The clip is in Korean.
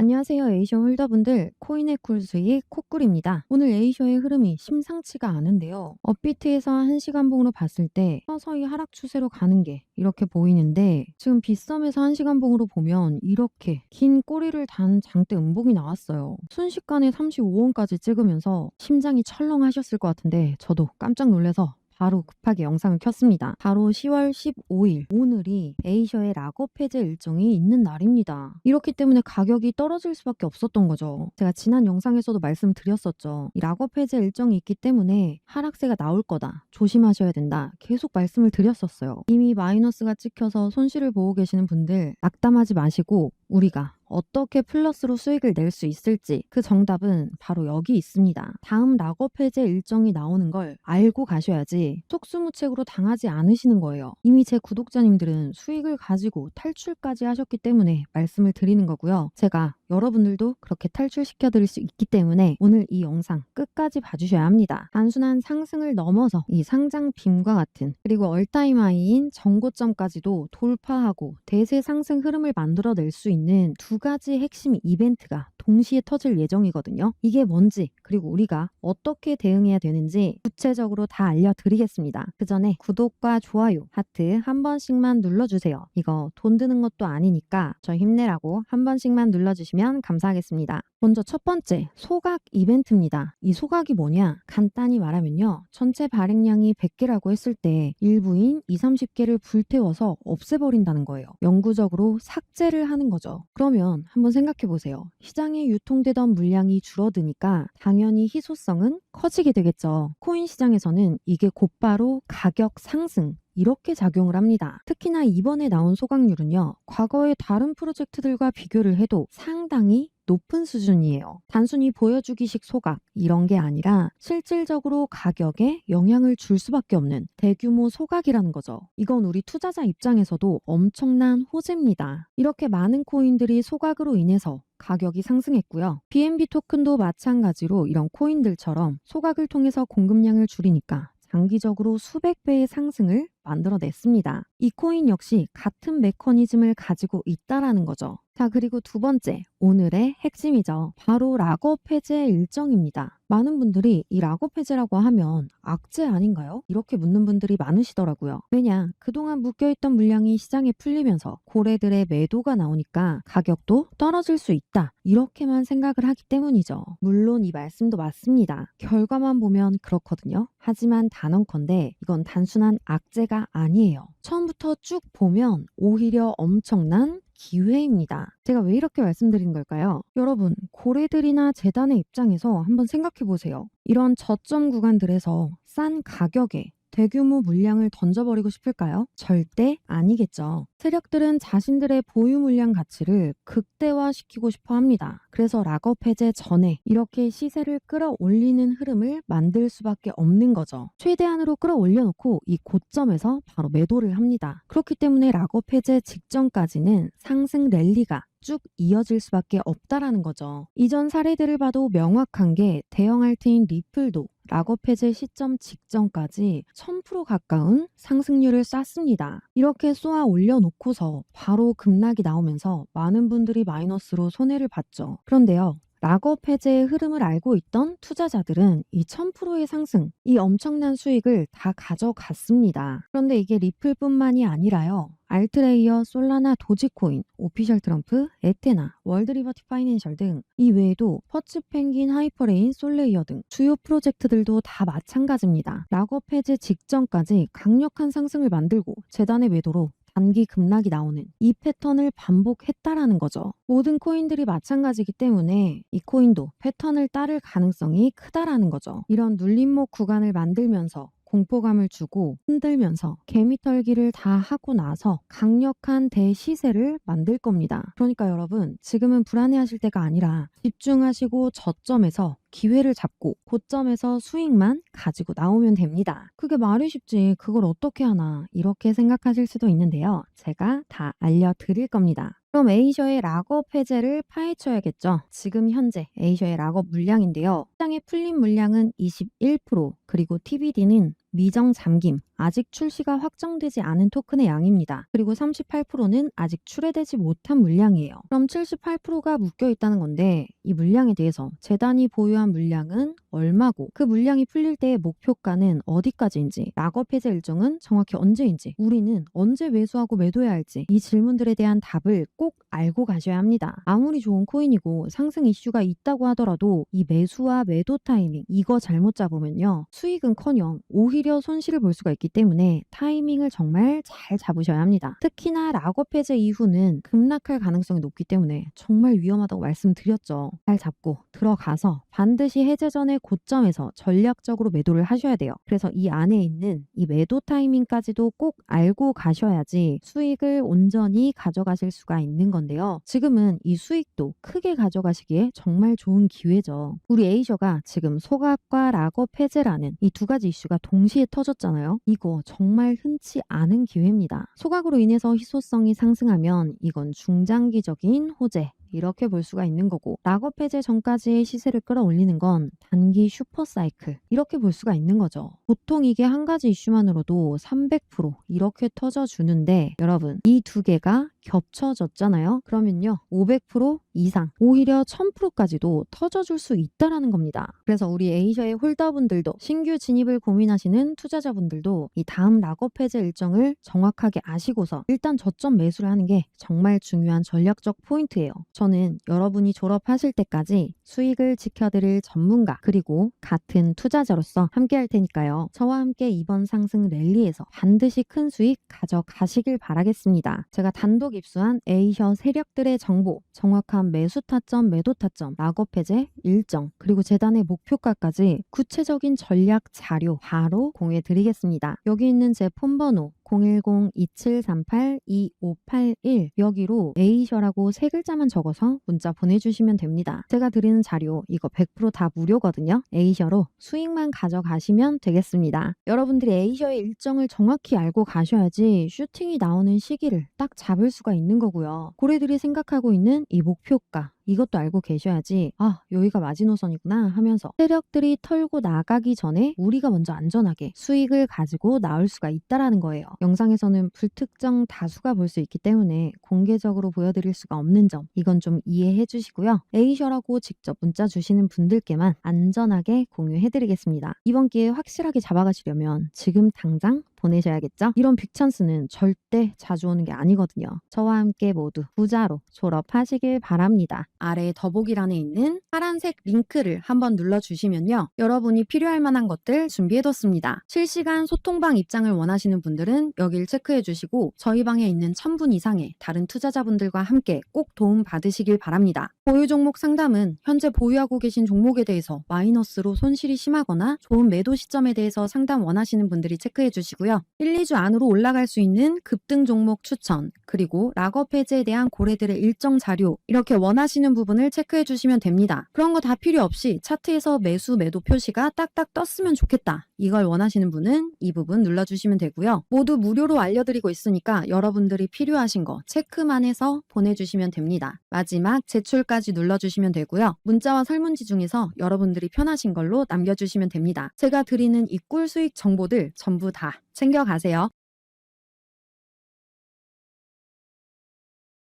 안녕하세요. 에이쇼 홀더분들 코인의 쿨수익 코꿀입니다. 오늘 에이쇼의 흐름이 심상치가 않은데요. 업비트에서 1시간 봉으로 봤을 때 서서히 하락 추세로 가는 게 이렇게 보이는데 지금 빗썸에서 1시간 봉으로 보면 이렇게 긴 꼬리를 단 장대 음봉이 나왔어요. 순식간에 35원까지 찍으면서 심장이 철렁하셨을 것 같은데 저도 깜짝 놀라서 바로 급하게 영상을 켰습니다. 바로 10월 15일 오늘이 에이셔의 락업 해제 일정이 있는 날입니다. 이렇기 때문에 가격이 떨어질 수밖에 없었던 거죠. 제가 지난 영상에서도 말씀드렸었죠. 이 락업 해제 일정이 있기 때문에 하락세가 나올 거다. 조심하셔야 된다. 계속 말씀을 드렸었어요. 이미 마이너스가 찍혀서 손실을 보고 계시는 분들 낙담하지 마시고 우리가 어떻게 플러스로 수익을 낼 수 있을지 그 정답은 바로 여기 있습니다. 다음 락업 해제 일정이 나오는 걸 알고 가셔야지 속수무책으로 당하지 않으시는 거예요. 이미 제 구독자님들은 수익을 가지고 탈출까지 하셨기 때문에 말씀을 드리는 거고요. 제가 여러분들도 그렇게 탈출시켜 드릴 수 있기 때문에 오늘 이 영상 끝까지 봐주셔야 합니다. 단순한 상승을 넘어서 이 상장 빔과 같은 그리고 얼타임 하이인 정고점까지도 돌파하고 대세 상승 흐름을 만들어낼 수 있는 두 가지 핵심 이벤트가 동시에 터질 예정이거든요. 이게 뭔지 그리고 우리가 어떻게 대응해야 되는지 구체적으로 다 알려드리겠습니다. 그 전에 구독과 좋아요, 하트 한 번씩만 눌러주세요. 이거 돈 드는 것도 아니니까 저 힘내라고 한 번씩만 눌러주시면 감사하겠습니다. 먼저 첫 번째 소각 이벤트입니다. 이 소각이 뭐냐? 간단히 말하면요. 전체 발행량이 100개라고 했을 때 일부인 2, 30개를 불태워서 없애버린다는 거예요. 영구적으로 삭제를 하는 거죠. 그러면 한번 생각해 보세요. 시장에 유통되던 물량이 줄어드니까 당연히 희소성은 커지게 되겠죠. 코인 시장에서는 이게 곧바로 가격 상승, 이렇게 작용을 합니다. 특히나 이번에 나온 소각률은요, 과거의 다른 프로젝트들과 비교를 해도 상당히 높은 수준이에요. 단순히 보여주기식 소각 이런 게 아니라 실질적으로 가격에 영향을 줄 수밖에 없는 대규모 소각이라는 거죠. 이건 우리 투자자 입장에서도 엄청난 호재입니다. 이렇게 많은 코인들이 소각으로 인해서 가격이 상승했고요. BNB 토큰도 마찬가지로 이런 코인들처럼 소각을 통해서 공급량을 줄이니까 장기적으로 수백 배의 상승을 만들어냈습니다. 이 코인 역시 같은 메커니즘을 가지고 있다라는 거죠. 자, 그리고 두 번째, 오늘의 핵심이죠. 바로 락업 해제 일정입니다. 많은 분들이 이 락업 해제라고 하면 악재 아닌가요? 이렇게 묻는 분들이 많으시더라고요. 왜냐, 그동안 묶여있던 물량이 시장에 풀리면서 고래들의 매도가 나오니까 가격도 떨어질 수 있다. 이렇게만 생각을 하기 때문이죠. 물론 이 말씀도 맞습니다. 결과만 보면 그렇거든요. 하지만 단언컨대 이건 단순한 악재가 아니에요. 처음부터 쭉 보면 오히려 엄청난 기회입니다. 제가 왜 이렇게 말씀드린 걸까요? 여러분, 고래들이나 재단의 입장에서 한번 생각해 보세요. 이런 저점 구간들에서 싼 가격에 대규모 물량을 던져버리고 싶을까요? 절대 아니겠죠. 세력들은 자신들의 보유 물량 가치를 극대화시키고 싶어 합니다. 그래서 락업 해제 전에 이렇게 시세를 끌어올리는 흐름을 만들 수밖에 없는 거죠. 최대한으로 끌어올려놓고 이 고점에서 바로 매도를 합니다. 그렇기 때문에 락업 해제 직전까지는 상승 랠리가 쭉 이어질 수밖에 없다라는 거죠. 이전 사례들을 봐도 명확한 게 대형 알트인 리플도 락업 해제 시점 직전까지 1000% 가까운 상승률을 쐈습니다. 이렇게 쏘아 올려놓고서 바로 급락이 나오면서 많은 분들이 마이너스로 손해를 봤죠. 그런데요. 락업 해제의 흐름을 알고 있던 투자자들은 이 1000%의 상승, 이 엄청난 수익을 다 가져갔습니다. 그런데 이게 리플뿐만이 아니라요. 알트레이어, 솔라나, 도지코인, 오피셜 트럼프, 에테나, 월드리버티 파이낸셜 등 이 외에도 퍼츠 펭귄, 하이퍼레인, 솔레이어 등 주요 프로젝트들도 다 마찬가지입니다. 락업 해제 직전까지 강력한 상승을 만들고 재단의 매도로 단기 급락이 나오는 이 패턴을 반복했다라는 거죠. 모든 코인들이 마찬가지기 때문에 이 코인도 패턴을 따를 가능성이 크다라는 거죠. 이런 눌림목 구간을 만들면서 공포감을 주고 흔들면서 개미털기를 다 하고 나서 강력한 대시세를 만들 겁니다. 그러니까 여러분 지금은 불안해하실 때가 아니라 집중하시고 저점에서 기회를 잡고 고점에서 수익만 가지고 나오면 됩니다. 그게 말이 쉽지 그걸 어떻게 하나 이렇게 생각하실 수도 있는데요. 제가 다 알려드릴 겁니다. 그럼 에이셔의 락업 해제를 파헤쳐야겠죠. 지금 현재 에이셔의 락업 물량인데요. 시장에 풀린 물량은 21% 그리고 TBD는 미정 잠김 아직 출시가 확정되지 않은 토큰의 양입니다. 그리고 38%는 아직 출회되지 못한 물량이에요. 그럼 78%가 묶여 있다는 건데 이 물량에 대해서 재단이 보유한 물량은 얼마고 그 물량이 풀릴 때의 목표가는 어디까지인지 락업 해제 일정은 정확히 언제인지 우리는 언제 매수하고 매도해야 할지 이 질문들에 대한 답을 꼭 알고 가셔야 합니다. 아무리 좋은 코인이고 상승 이슈가 있다고 하더라도 이 매수와 매도 타이밍 이거 잘못 잡으면요 수익은커녕 오히려 손실을 볼 수가 있기 때문에 타이밍을 정말 잘 잡으셔야 합니다. 특히나 락업 해제 이후는 급락할 가능성이 높기 때문에 정말 위험하다고 말씀드렸죠. 잘 잡고 들어가서 반드시 해제 전에 고점에서 전략적으로 매도를 하셔야 돼요. 그래서 이 안에 있는 이 매도 타이밍까지도 꼭 알고 가셔야지 수익을 온전히 가져가실 수가 있는 건데요. 지금은 이 수익도 크게 가져가시기에 정말 좋은 기회죠. 우리 에이셔가 지금 소각과 락업 해제라는 이 두 가지 이슈가 동시에 터졌잖아요. 이거 정말 흔치 않은 기회입니다. 소각으로 인해서 희소성이 상승하면 이건 중장기적인 호재, 이렇게 볼 수가 있는 거고 락업 해제 전까지의 시세를 끌어올리는 건 단기 슈퍼 사이클 이렇게 볼 수가 있는 거죠. 보통 이게 한 가지 이슈만으로도 300% 이렇게 터져 주는데 여러분 이 두 개가 겹쳐졌잖아요. 그러면요 500% 이상 오히려 1000%까지도 터져줄 수 있다라는 겁니다. 그래서 우리 에이셔의 홀더분들도 신규 진입을 고민하시는 투자자분들도 이 다음 락업 해제 일정을 정확하게 아시고서 일단 저점 매수를 하는 게 정말 중요한 전략적 포인트예요. 저는 여러분이 졸업하실 때까지 수익을 지켜드릴 전문가 그리고 같은 투자자로서 함께 할 테니까요. 저와 함께 이번 상승 랠리에서 반드시 큰 수익 가져가시길 바라겠습니다. 제가 단독 입수한 에이셔 세력들의 정보, 정확한 매수 타점, 매도 타점, 락업 해제 일정, 그리고 재단의 목표가까지 구체적인 전략 자료 바로 공유해 드리겠습니다. 여기 있는 제 폰 번호 010-2738-2581 여기로 에이셔라고 세 글자만 적어서 문자 보내주시면 됩니다. 제가 드리는 자료 이거 100%다 무료거든요. 에이셔로 수익만 가져가시면 되겠습니다. 여러분들이 에이셔의 일정을 정확히 알고 가셔야지 슈팅이 나오는 시기를 딱 잡을 수가 있는 거고요. 고래들이 생각하고 있는 이 목표가 이것도 알고 계셔야지 아 여기가 마지노선이구나 하면서 세력들이 털고 나가기 전에 우리가 먼저 안전하게 수익을 가지고 나올 수가 있다라는 거예요. 영상에서는 불특정 다수가 볼 수 있기 때문에 공개적으로 보여드릴 수가 없는 점 이건 좀 이해해 주시고요. 에이셔라고 직접 문자 주시는 분들께만 안전하게 공유해 드리겠습니다. 이번 기회에 확실하게 잡아가시려면 지금 당장 보내셔야겠죠? 이런 빅찬스는 절대 자주 오는 게 아니거든요. 저와 함께 모두 부자로 졸업하시길 바랍니다. 아래 더보기란에 있는 파란색 링크를 한번 눌러주시면요. 여러분이 필요할 만한 것들 준비해뒀습니다. 실시간 소통방 입장을 원하시는 분들은 여길 체크해주시고 저희 방에 있는 1000분 이상의 다른 투자자분들과 함께 꼭 도움 받으시길 바랍니다. 보유 종목 상담은 현재 보유하고 계신 종목에 대해서 마이너스로 손실이 심하거나 좋은 매도 시점에 대해서 상담 원하시는 분들이 체크해 주시고요. 1, 2주 안으로 올라갈 수 있는 급등 종목 추천, 그리고 락업 해제에 대한 고래들의 일정 자료, 이렇게 원하시는 부분을 체크해 주시면 됩니다. 그런 거 다 필요 없이 차트에서 매수, 매도 표시가 딱딱 떴으면 좋겠다. 이걸 원하시는 분은 이 부분 눌러주시면 되고요. 모두 무료로 알려드리고 있으니까 여러분들이 필요하신 거 체크만 해서 보내주시면 됩니다. 마지막 제출까지 눌러주시면 되고요. 문자와 설문지 중에서 여러분들이 편하신 걸로 남겨주시면 됩니다. 제가 드리는 이 꿀 수익 정보들 전부 다 챙겨가세요.